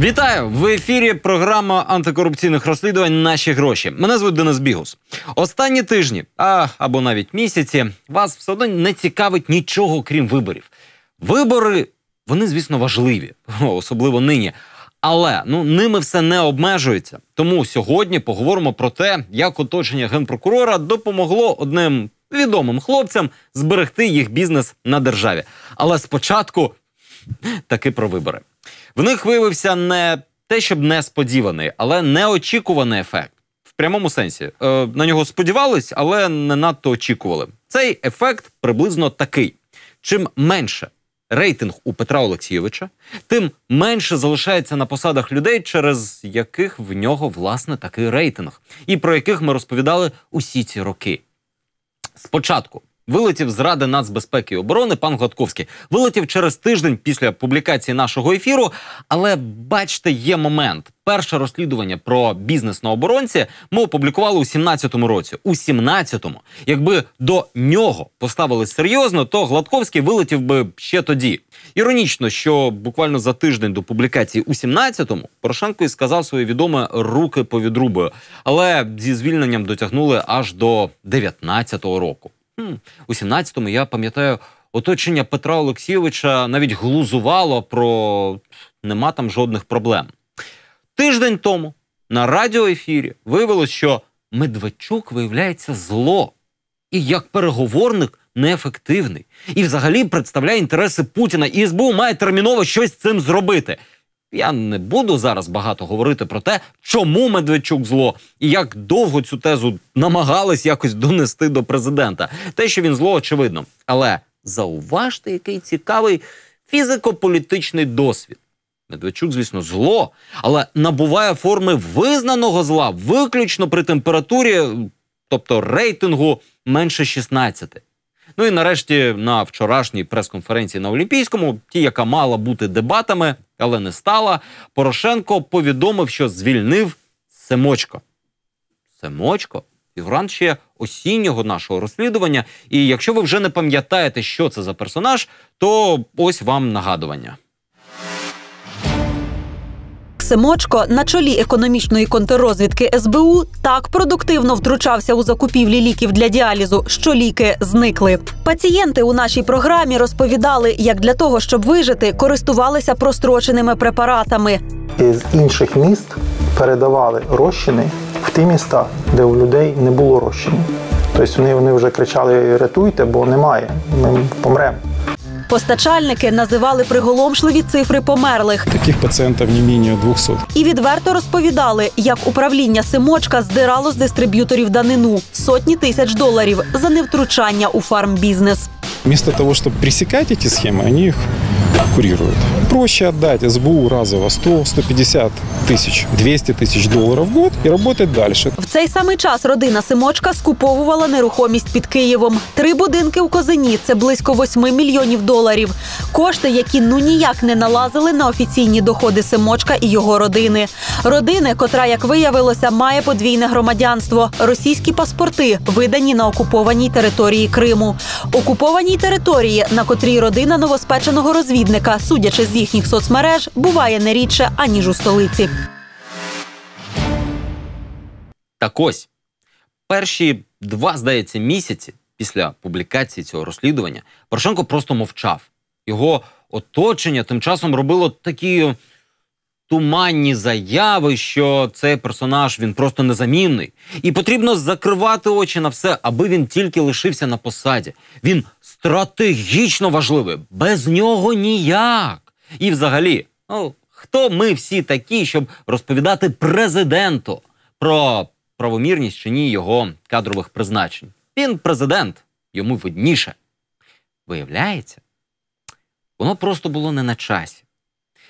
Вітаю в ефірі. Програма антикорупційних розслідувань Наші гроші. Мене звуть Денис Бігус. Останні тижні, а або навіть місяці, вас все одно не цікавить нічого крім виборів. Вибори вони, звісно, важливі, особливо нині. Але ну ними все не обмежується. Тому сьогодні поговоримо про те, як оточення генпрокурора допомогло одним відомим хлопцям зберегти їх бізнес на державі. Але спочатку таки про вибори. В них виявився не те, щоб несподіваний, але неочікуваний ефект. В прямому сенсі е, на нього сподівались, але не надто очікували. Цей ефект приблизно такий: чим менше рейтинг у Петра Олексійовича, тим менше залишається на посадах людей, через яких в нього власне такий рейтинг, і про яких ми розповідали усі ці роки. Спочатку Вилетів з Ради нацбезпеки і оборони пан Гладковський. Вилетів через тиждень після публікації нашого ефіру. Але бачите, є момент. Перше розслідування про бізнес на оборонці ми опублікували у 17-му році. У 17-му. якби до нього поставили серйозно, то Гладковський вилетів би ще тоді. Іронічно, що буквально за тиждень до публікації у 17-му Порошенко і сказав своє відоме руки повідрубою, але зі звільненням дотягнули аж до 19-го року. У 17-му я пам'ятаю, оточення Петра Олексійовича навіть глузувало про нема там жодних проблем. Тиждень тому на радіоефірі виявилось, що Медведчук виявляється зло і як переговорник неефективний. І взагалі представляє інтереси Путіна. І СБУ має терміново щось з цим зробити. Я не буду зараз багато говорити про те, чому Медведчук зло і як довго цю тезу намагались якось донести до президента. Те, що він зло, очевидно. Але зауважте, який цікавий фізико-політичний досвід. Медведчук, звісно, зло, але набуває форми визнаного зла виключно при температурі, тобто рейтингу менше 16. Ну і нарешті на вчорашній прес-конференції на Олімпійському, ті, яка мала бути дебатами, але не стала, Порошенко повідомив, що звільнив Семочко. Семочко фігурант ще осіннього нашого розслідування. І якщо ви вже не пам'ятаєте, що це за персонаж, то ось вам нагадування. Семочко на чолі економічної контррозвідки СБУ так продуктивно втручався у закупівлі ліків для діалізу, що ліки зникли. Пацієнти у нашій програмі розповідали, як для того, щоб вижити, користувалися простроченими препаратами. З інших міст передавали розчини в ті міста, де у людей не було розчинів. Тобто вони, вони вже кричали: рятуйте, бо немає. Ми помремо. Постачальники називали приголомшливі цифри померлих. Таких пацієнтів не менше 200. І відверто розповідали, як управління Симочка здирало з дистриб'юторів данину сотні тисяч доларів за невтручання у фармбізнес. Вместо того, щоб пресекати ці схеми, вони їх курируют. Проще отдать СБУ разово 100-150 тисяч, 200 тисяч доларів в год і работать далі. В цей самий час родина Симочка скуповувала нерухомість під Києвом. Три будинки у Козині це близько 8 мільйонів доларів. Кошти, які ну ніяк не налазили на офіційні доходи Симочка і його родини. Родини, котра, як виявилося, має подвійне громадянство, російські паспорти, видані на окупованій території Криму. Окупованій території, на котрій родина новоспеченого розвідника, судячи з їхніх соцмереж, буває не рідше аніж у столиці. Так ось перші два, здається, місяці після публікації цього розслідування Порошенко просто мовчав. Його оточення тим часом робило такі туманні заяви, що цей персонаж він просто незамінний, і потрібно закривати очі на все, аби він тільки лишився на посаді. Він стратегічно важливий, без нього ніяк. І, взагалі, ну хто ми всі такі, щоб розповідати президенту про правомірність чи ні його кадрових призначень? Він президент, йому видніше. Виявляється, воно просто було не на часі.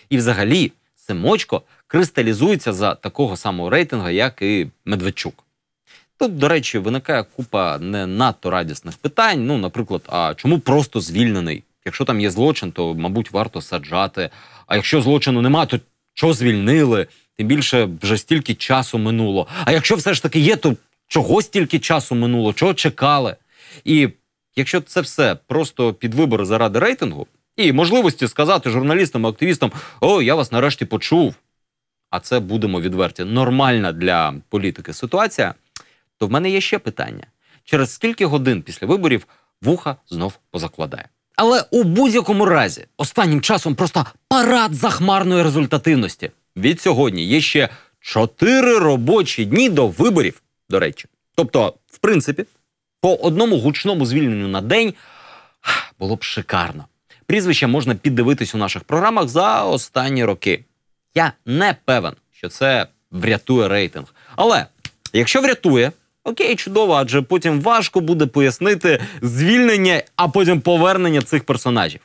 І, взагалі, Семочко кристалізується за такого самого рейтингу, як і Медведчук. Тут, до речі, виникає купа не надто радісних питань. Ну, наприклад, а чому просто звільнений? Якщо там є злочин, то, мабуть, варто саджати. А якщо злочину нема, то що звільнили? Тим більше вже стільки часу минуло. А якщо все ж таки є, то чого стільки часу минуло? Чого чекали? І якщо це все просто під вибори заради рейтингу і можливості сказати журналістам, активістам: О, я вас нарешті почув. а це будемо відверті, нормальна для політики ситуація, то в мене є ще питання: через скільки годин після виборів вуха знов позакладає? Але у будь-якому разі останнім часом просто парад захмарної результативності. Від сьогодні є ще чотири робочі дні до виборів. До речі, тобто, в принципі, по одному гучному звільненню на день було б шикарно. Прізвище можна піддивитись у наших програмах за останні роки. Я не певен, що це врятує рейтинг. Але якщо врятує, окей, чудово, адже потім важко буде пояснити звільнення, а потім повернення цих персонажів.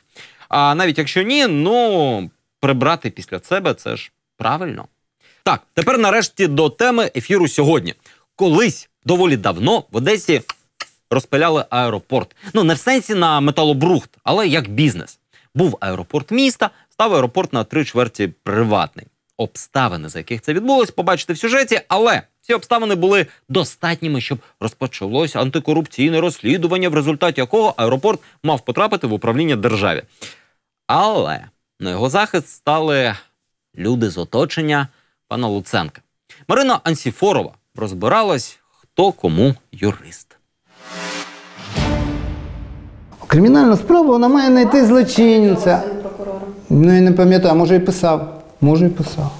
А навіть якщо ні, ну прибрати після себе це ж правильно. Так, тепер нарешті до теми ефіру сьогодні. Колись доволі давно в Одесі розпиляли аеропорт. Ну не в сенсі на металобрухт, але як бізнес. Був аеропорт міста, став аеропорт на три чверті приватний. Обставини, за яких це відбулось, побачите в сюжеті, але ці обставини були достатніми, щоб розпочалося антикорупційне розслідування, в результаті якого аеропорт мав потрапити в управління державі. Але на його захист стали люди з оточення пана Луценка. Марина Ансіфорова розбиралась, хто кому юрист. Кримінальну справу вона має знайти злочинця. Ну я не пам'ятаю, може і писав. Може і писав.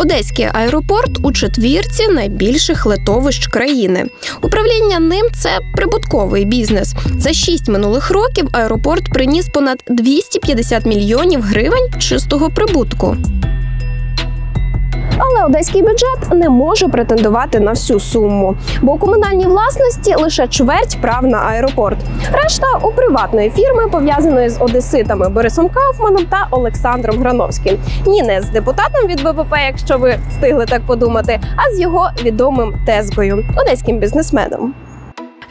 Одеський аеропорт у четвірці найбільших летовищ країни. Управління ним це прибутковий бізнес. За шість минулих років аеропорт приніс понад 250 мільйонів гривень чистого прибутку. Але одеський бюджет не може претендувати на всю суму, бо у комунальній власності лише чверть прав на аеропорт. Решта у приватної фірми, пов'язаної з одеситами Борисом Кауфманом та Олександром Грановським. Ні, не з депутатом від БПП, якщо ви встигли так подумати, а з його відомим тезкою одеським бізнесменом.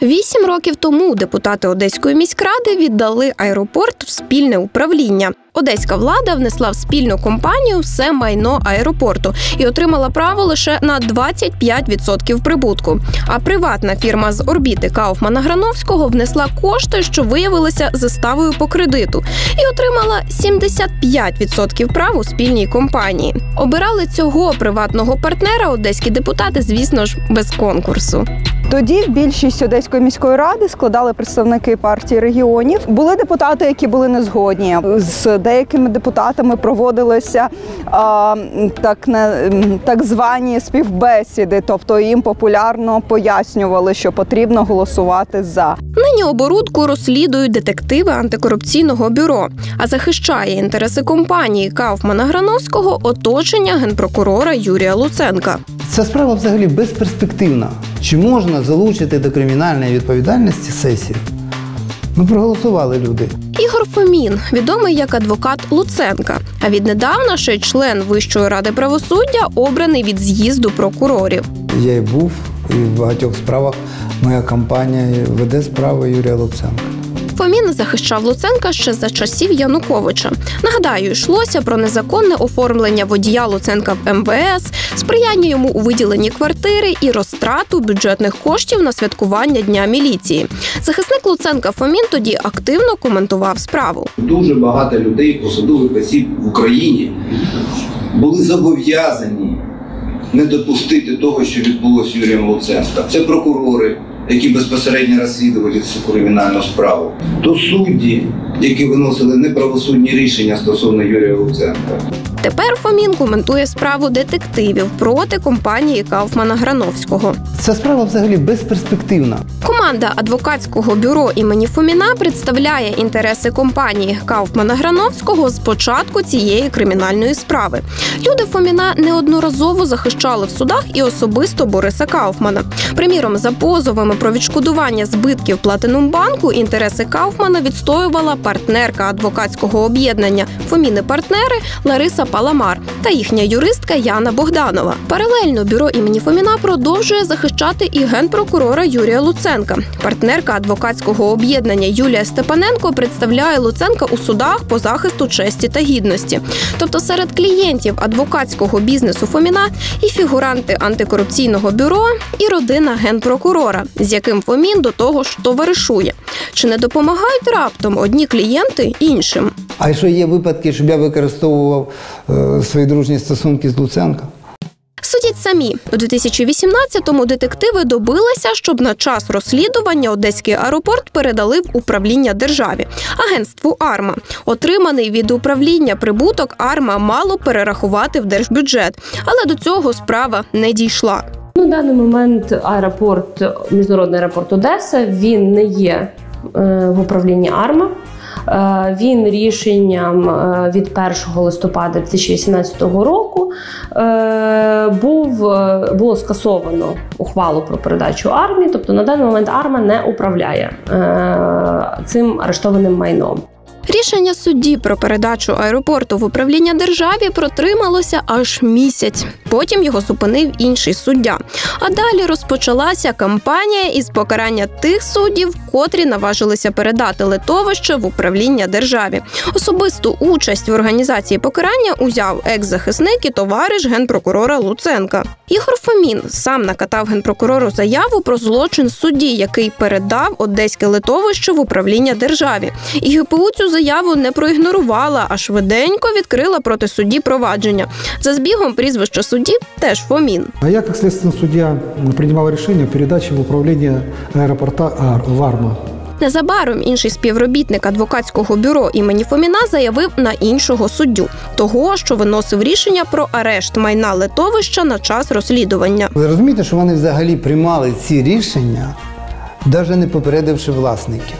Вісім років тому депутати Одеської міськради віддали аеропорт в спільне управління. Одеська влада внесла в спільну компанію все майно аеропорту і отримала право лише на 25% прибутку. А приватна фірма з орбіти Кауфмана Грановського внесла кошти, що виявилися заставою по кредиту, і отримала 75% прав у спільній компанії. Обирали цього приватного партнера одеські депутати, звісно ж, без конкурсу. Тоді більшість Одеської міської ради складали представники партії регіонів. Були депутати, які були не згодні. З деякими депутатами проводилися а, так, на, так звані співбесіди, тобто їм популярно пояснювали, що потрібно голосувати за. Нині оборудку розслідують детективи антикорупційного бюро, а захищає інтереси компанії Кауфмана Грановського оточення генпрокурора Юрія Луценка. Ця справа взагалі безперспективна. Чи можна залучити до кримінальної відповідальності сесію? Ну, проголосували люди. Ігор Фомін, відомий як адвокат Луценка, а віднедавна ще й член Вищої ради правосуддя, обраний від з'їзду прокурорів. Я і був, і в багатьох справах моя компанія веде справи Юрія Луценка. Фомін захищав Луценка ще за часів Януковича. Нагадаю, йшлося про незаконне оформлення водія Луценка в МВС, сприяння йому у виділенні квартири і розтрату бюджетних коштів на святкування Дня міліції. Захисник Луценка Фомін тоді активно коментував справу. Дуже багато людей, посадових осіб в Україні були зобов'язані не допустити того, що відбулося Юрієм Луценка. Це прокурори, які безпосередньо розслідували цю кримінальну справу, то судді, які виносили неправосудні рішення стосовно Юрія Луценка. Тепер Фомін коментує справу детективів проти компанії Кауфмана Грановського. Ця справа взагалі безперспективна. Команда адвокатського бюро імені Фоміна представляє інтереси компанії Кауфмана Грановського з початку цієї кримінальної справи. Люди Фоміна неодноразово захищали в судах і особисто Бориса Кауфмана. Приміром, за позовами про відшкодування збитків Платинумбанку інтереси Кауфмана відстоювала партнерка адвокатського об'єднання Фоміни партнери Лариса Паламар та їхня юристка Яна Богданова. Паралельно бюро імені Фоміна продовжує захищати і генпрокурора Юрія Луценка. Партнерка адвокатського об'єднання Юлія Степаненко представляє Луценка у судах по захисту честі та гідності. Тобто серед клієнтів адвокатського бізнесу Фоміна і фігуранти антикорупційного бюро, і родина генпрокурора, з яким Фомін до того ж товаришує. Чи не допомагають раптом одні клієнти іншим? А що є випадки, щоб я використовував свої дружні стосунки з Луценко? Судіть самі у 2018-му детективи добилися, щоб на час розслідування Одеський аеропорт передали в управління державі агентству Арма. Отриманий від управління прибуток Арма мало перерахувати в держбюджет, але до цього справа не дійшла. На даний момент аеропорт, міжнародний аеропорт Одеса, він не є е, в управлінні АРМА. Е, Він рішенням е, від 1 листопада 2018 року е, був, було скасовано ухвалу про передачу армії. Тобто на даний момент АРМА не управляє цим арештованим майном. Рішення судді про передачу аеропорту в управління державі протрималося аж місяць. Потім його зупинив інший суддя. А далі розпочалася кампанія із покарання тих суддів, котрі наважилися передати литовище в управління державі. Особисту участь в організації покарання узяв екс-захисник і товариш генпрокурора Луценка. Ігор Фомін сам накатав генпрокурору заяву про злочин судді, який передав одеське литовище в управління державі. І ГПУ цю заяву не проігнорувала, а швиденько відкрила проти судді провадження. За збігом прізвища судді теж Фомін. А я, как следственный судья, принимал решение о передаче в управление аэропорта Ар- Варма. Незабаром інший співробітник адвокатського бюро імені Фоміна заявив на іншого суддю, того, що виносив рішення про арешт майна литовища на час розслідування. Ви розумієте, що вони взагалі приймали ці рішення, навіть не попередивши власників,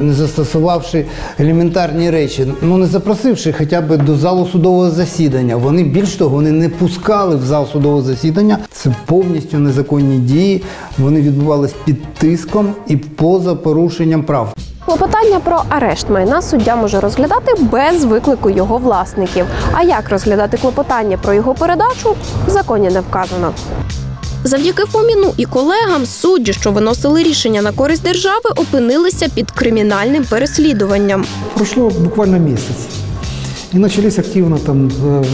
не застосувавши елементарні речі, ну не запросивши хоча б до залу судового засідання. Вони більш того, вони не пускали в зал судового засідання. Це повністю незаконні дії. Вони відбувались під тиском і поза порушенням прав. Клопотання про арешт майна суддя може розглядати без виклику його власників. А як розглядати клопотання про його передачу в законі не вказано. Завдяки Фоміну і колегам судді, що виносили рішення на користь держави, опинилися під кримінальним переслідуванням. Пройшло буквально месяц. И начались активно там э,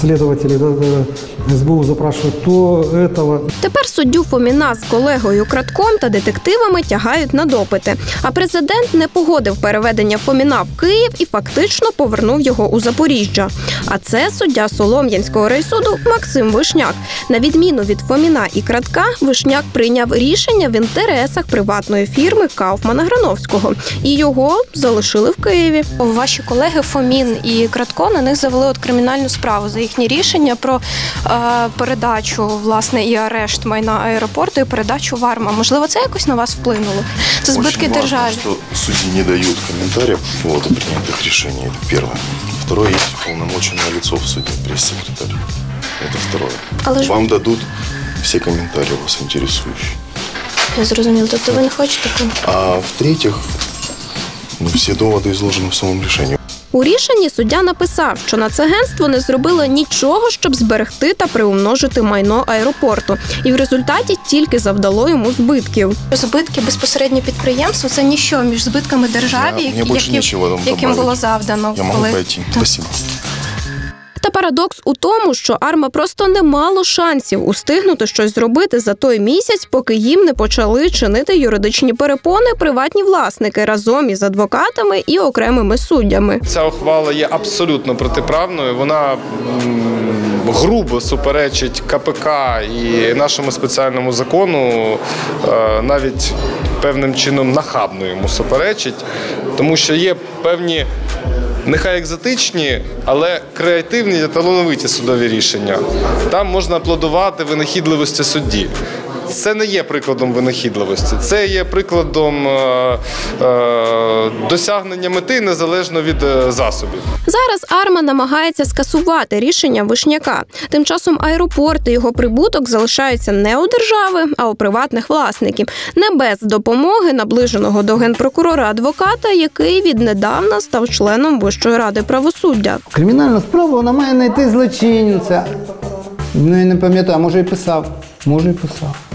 следователи да, да, СБУ запрашивать то этого. Тепер суддю Фоміна з колегою Кратком та детективами тягають на допити. А президент не погодив переведення Фоміна в Київ і фактично повернув його у Запоріжжя. А це суддя Солом'янського райсуду Максим Вишняк. На відміну від Фоміна і Кратка, Вишняк прийняв рішення в інтересах приватної фірми Кауфмана Грановського і його залишили в Києві. Ваші колеги Фомін і Кратко на них завели от кримінальну справу за їхні рішення про е, передачу власне і арешт майна аеропорту і передачу в Арма. Можливо, це якось на вас вплинуло? Це збитки Очень важно, державі. что судьи не дают комментариев по поводу принятых решений. Это первое. Второе, есть уполномоченное лицо в суде, пресс-секретарь. Это второе. Але ж Вам дадут все комментарии вас интересующие. я зрозуміла. Тобто ви не хочете ком- А в-третьих, ну, все доводы изложены в самом решении. У рішенні суддя написав, що нацагентство не зробило нічого, щоб зберегти та приумножити майно аеропорту, і в результаті тільки завдало йому збитків. збитки безпосередньо підприємству це ніщо між збитками державі, Я- які- яким було завдано. Я можу коли- пойти. Спасибо. Та парадокс у тому, що Арма просто не мало шансів устигнути щось зробити за той місяць, поки їм не почали чинити юридичні перепони приватні власники разом із адвокатами і окремими суддями. Ця ухвала є абсолютно протиправною. Вона грубо суперечить КПК і нашому спеціальному закону, е, навіть певним чином нахабно йому суперечить, тому що є певні. Нехай екзотичні, але креативні та талановиті судові рішення. Там можна аплодувати винахідливості судді. Це не є прикладом винахідливості, це є прикладом е, е, досягнення мети незалежно від е, засобів. Зараз Арма намагається скасувати рішення Вишняка. Тим часом аеропорт і його прибуток залишаються не у держави, а у приватних власників, не без допомоги наближеного до генпрокурора адвоката, який віднедавна став членом Вищої ради правосуддя. Кримінальна справа вона має знайти злочинця. Ну, я не пам'ятаю, може і писав. Може і писав.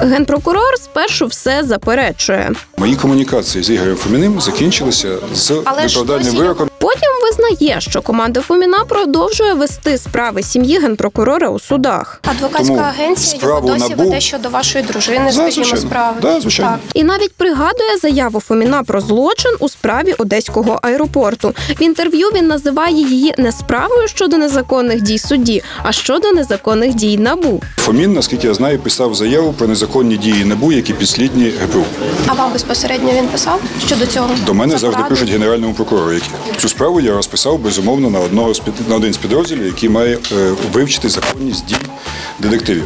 Генпрокурор спершу все заперечує. Мої комунікації з Ігорем Фоміним закінчилися з Але ж виправдальним досі- вироком. Потім визнає, що команда Фоміна продовжує вести справи сім'ї генпрокурора у судах. Адвокатська Тому агенція його досі НАБУ- веде щодо вашої дружини, Да, скажімо, звичайно. справи. Да, звичайно. Так. І навіть пригадує заяву Фоміна про злочин у справі одеського аеропорту. В інтерв'ю він називає її не справою щодо незаконних дій судді, а щодо незаконних дій набу. Фомін, наскільки я знаю, писав заяву про незаконні дії НАБУ, які підслідні ГПУ. А вам безпосередньо він писав щодо цього? До мене За завжди пишуть генеральному прокурору. Які цю справу я розписав безумовно на одного на один з підрозділів, який має е, вивчити законність дій детективів.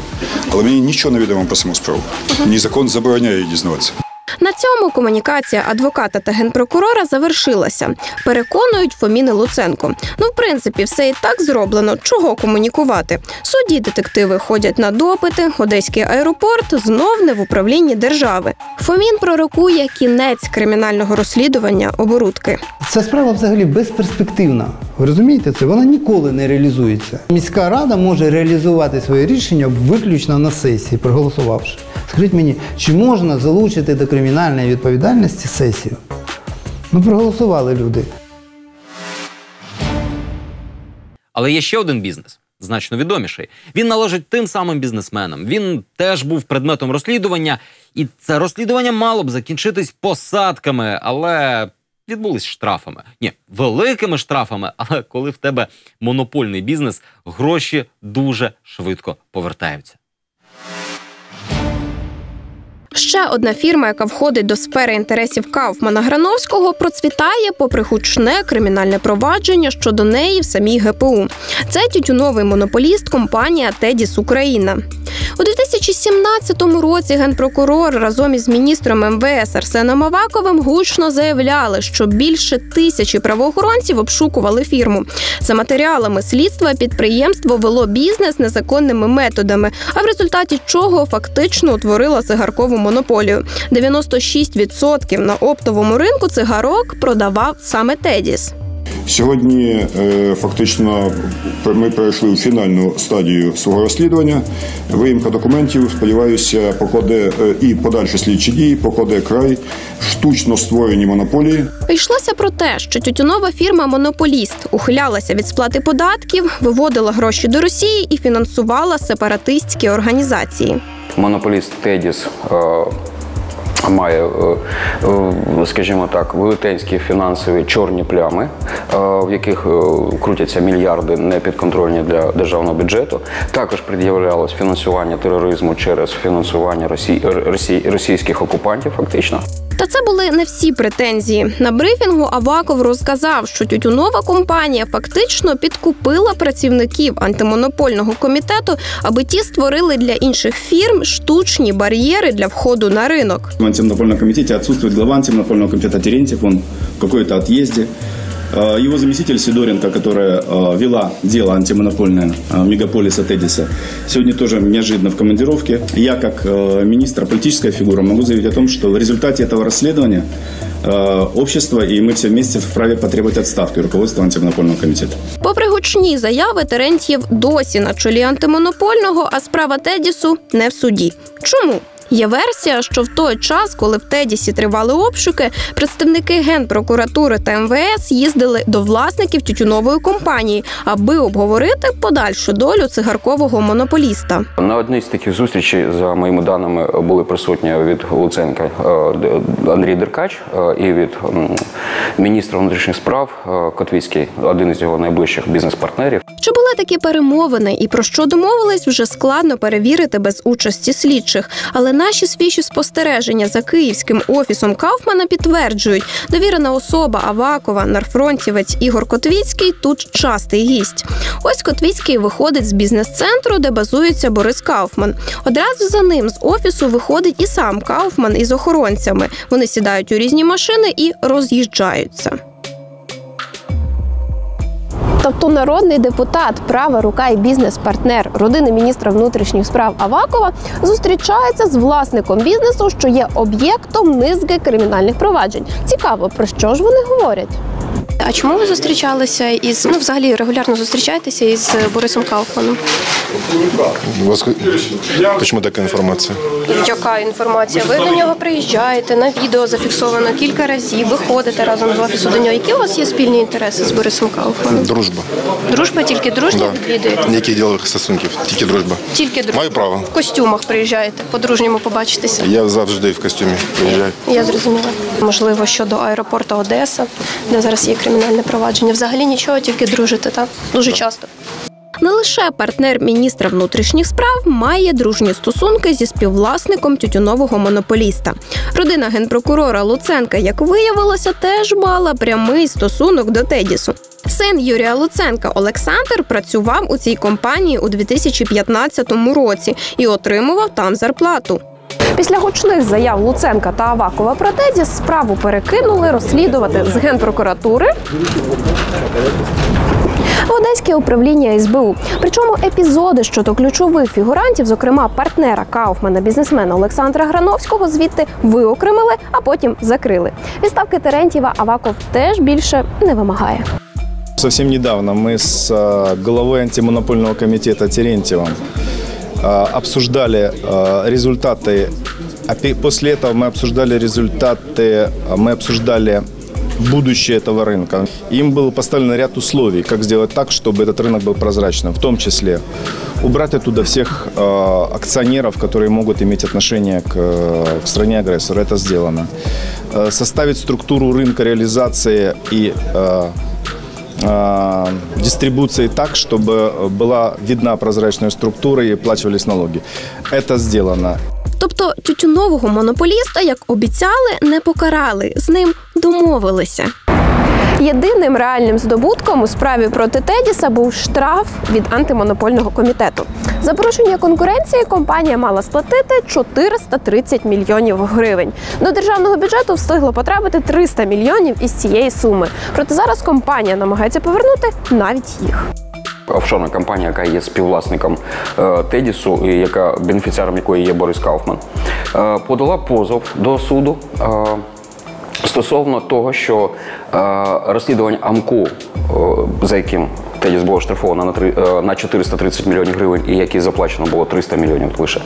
Але мені нічого не відомо про саму справу. Ні закон забороняє її дізнаватися. На цьому комунікація адвоката та генпрокурора завершилася. Переконують Фомін і Луценко. Ну, в принципі, все і так зроблено. Чого комунікувати? Судді детективи ходять на допити. Одеський аеропорт знов не в управлінні держави. Фомін пророкує кінець кримінального розслідування оборудки. Ця справа взагалі безперспективна. Ви розумієте це? Вона ніколи не реалізується. Міська рада може реалізувати своє рішення виключно на сесії, проголосувавши. Скажіть мені, чи можна залучити до кримінальної відповідальності сесію? Ну, проголосували люди. Але є ще один бізнес, значно відоміший. Він належить тим самим бізнесменам. Він теж був предметом розслідування, і це розслідування мало б закінчитись посадками, але відбулись штрафами. Ні, великими штрафами. Але коли в тебе монопольний бізнес, гроші дуже швидко повертаються. Ще одна фірма, яка входить до сфери інтересів Кауфмана Грановського, процвітає попри гучне кримінальне провадження щодо неї в самій ГПУ. Це тютюновий монополіст компанія Тедіс Україна. У 2017 році генпрокурор разом із міністром МВС Арсеном Аваковим гучно заявляли, що більше тисячі правоохоронців обшукували фірму. За матеріалами слідства підприємство вело бізнес незаконними методами, а в результаті чого фактично утворило цигаркову монополію. 96% на оптовому ринку цигарок продавав саме Тедіс. Сьогодні е, фактично ми перейшли у фінальну стадію свого розслідування. Виїмка документів, сподіваюся, покладе е, і подальші слідчі дії, покладе край штучно створені монополії. Йшлося про те, що тютюнова фірма Монополіст ухилялася від сплати податків, виводила гроші до Росії і фінансувала сепаратистські організації. Монополіст Тедіс е, має, скажімо так, велетенські фінансові чорні плями, е, в яких е, крутяться мільярди непідконтрольні для державного бюджету. Також пред'являлось фінансування тероризму через фінансування росій, росій, російських окупантів, фактично. Та це були не всі претензії. На брифінгу Аваков розказав, що тютюнова компанія фактично підкупила працівників антимонопольного комітету, аби ті створили для інших фірм штучні бар'єри для входу на ринок. В антимонопольном комитете отсутствует глава антимонопольного комитета Терентьев, он в какой-то отъезде. Э, Его заместитель Сидоренко, которая э, вела дело антимонопольное э, мегаполиса Тедиса, сегодня тоже неожиданно в командировке. Я, как э, министр, политическая фигура, могу заявить о том, что в результате этого расследования э, общество и мы все вместе вправе потребовать отставки руководства антимонопольного комитета. Попри гучні заяви, Терентьєв досі на чолі антимонопольного, а справа Тедісу не в суді. Чому? Є версія, що в той час, коли в Тедісі тривали обшуки, представники генпрокуратури та МВС їздили до власників тютюнової компанії, аби обговорити подальшу долю цигаркового монополіста. На одній з таких зустрічей, за моїми даними, були присутні від Луценка е, Андрій Деркач е, і від міністра внутрішніх справ е, Котвіцький, один із його найближчих бізнес-партнерів. Чи були такі перемовини і про що домовились, вже складно перевірити без участі слідчих. Але наші свіжі спостереження за київським офісом Кауфмана підтверджують, довірена особа Авакова, нарфронтівець Ігор Котвіцький тут частий гість. Ось Котвіцький виходить з бізнес-центру, де базується Борис Кауфман. Одразу за ним з офісу виходить і сам Кауфман із охоронцями. Вони сідають у різні машини і роз'їжджаються. Тобто народний депутат, права рука і бізнес-партнер родини міністра внутрішніх справ Авакова зустрічається з власником бізнесу, що є об'єктом низки кримінальних проваджень. Цікаво, про що ж вони говорять? А чому ви зустрічалися із ну взагалі регулярно зустрічаєтеся із Борисом Кауфманом? Почему такая информация? Яка інформація? Ви до нього приїжджаєте на відео зафіксовано кілька разів. Ви ходите разом з офісу до нього. Які у вас є спільні інтереси з Борисом Кауфманом? Дружба. Дружба тільки дружня відвідуєте? Ніяких ділових стосунків, тільки дружба. Тільки дружба. Маю право. В костюмах приїжджаєте, по-дружньому побачитися. Я завжди в костюмі приїжджаю. Я зрозуміла. Можливо, щодо аеропорту Одеса, де зараз є кримінальне провадження. Взагалі нічого, тільки дружите, так? Дуже часто. Не лише партнер міністра внутрішніх справ має дружні стосунки зі співвласником тютюнового монополіста. Родина генпрокурора Луценка, як виявилося, теж мала прямий стосунок до Тедісу. Син Юрія Луценка Олександр працював у цій компанії у 2015 році і отримував там зарплату. Після гучних заяв Луценка та Авакова про Тедіс справу перекинули розслідувати з генпрокуратури Одеське управління СБУ. Причому епізоди щодо ключових фігурантів, зокрема партнера Кауфмана, бізнесмена Олександра Грановського, звідти виокремили, а потім закрили. Відставки Терентьєва Аваков теж більше не вимагає. Совсем недавно мы с э, главой антимонопольного комитета Терентьевым э, обсуждали э, результаты, опе- после этого мы обсуждали результаты, э, мы обсуждали будущее этого рынка. Им был поставлен ряд условий, как сделать так, чтобы этот рынок был прозрачным, в том числе убрать оттуда всех э, акционеров, которые могут иметь отношение к, э, к стране-агрессору. Это сделано. Э, составить структуру рынка реализации и э, э, дистрибуции так, чтобы была видна прозрачная структура и оплачивались налоги. Это сделано. Тобто тютюнового монополіста, як обіцяли, не покарали. З ним домовилися. Єдиним реальним здобутком у справі проти Тедіса був штраф від антимонопольного комітету. За порушення конкуренції компанія мала сплатити 430 мільйонів гривень. До державного бюджету встигло потрапити 300 мільйонів із цієї суми. Проте зараз компанія намагається повернути навіть їх. Офшорна компанія, яка є співвласником е, Тедісу, і яка бенефіціаром якої є Борис Кауфман, е, подала позов до суду. е, Стосовно того, що розслідування АМКУ, за яким Тедіс було оштрафовано на, три, е, на 430 мільйонів гривень, і який заплачено було 300 мільйонів лише,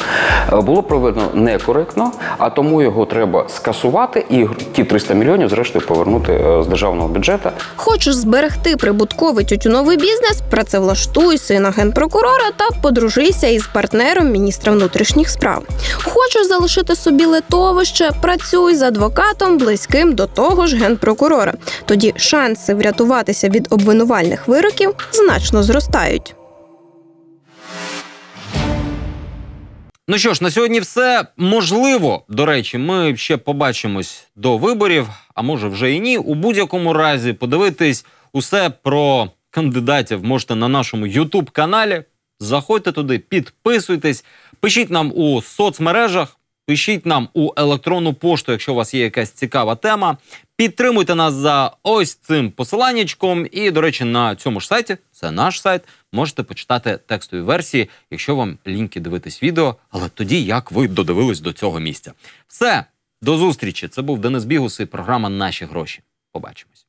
е, було проведено некоректно, а тому його треба скасувати і ті 300 мільйонів, зрештою, повернути е, з державного бюджету. Хочеш зберегти прибутковий тютюновий бізнес, працевлаштуй сина генпрокурора та подружися із партнером міністра внутрішніх справ. Хочеш залишити собі литовище, працюй з адвокатом близьким до того ж генпрокурора. Тоді шанси врятуватися від обвинувальних вироків значно зростають. Ну що ж, на сьогодні все можливо. До речі, ми ще побачимось до виборів, а може вже і ні. У будь-якому разі подивитись усе про кандидатів можете на нашому youtube каналі. Заходьте туди, підписуйтесь, пишіть нам у соцмережах, пишіть нам у електронну пошту, якщо у вас є якась цікава тема. Підтримуйте нас за ось цим посиланнячком. І, до речі, на цьому ж сайті, це наш сайт, можете почитати текстові версії, якщо вам ліньки дивитись відео, але тоді як ви додивились до цього місця. Все, до зустрічі. Це був Денис Бігус і програма Наші гроші. Побачимось.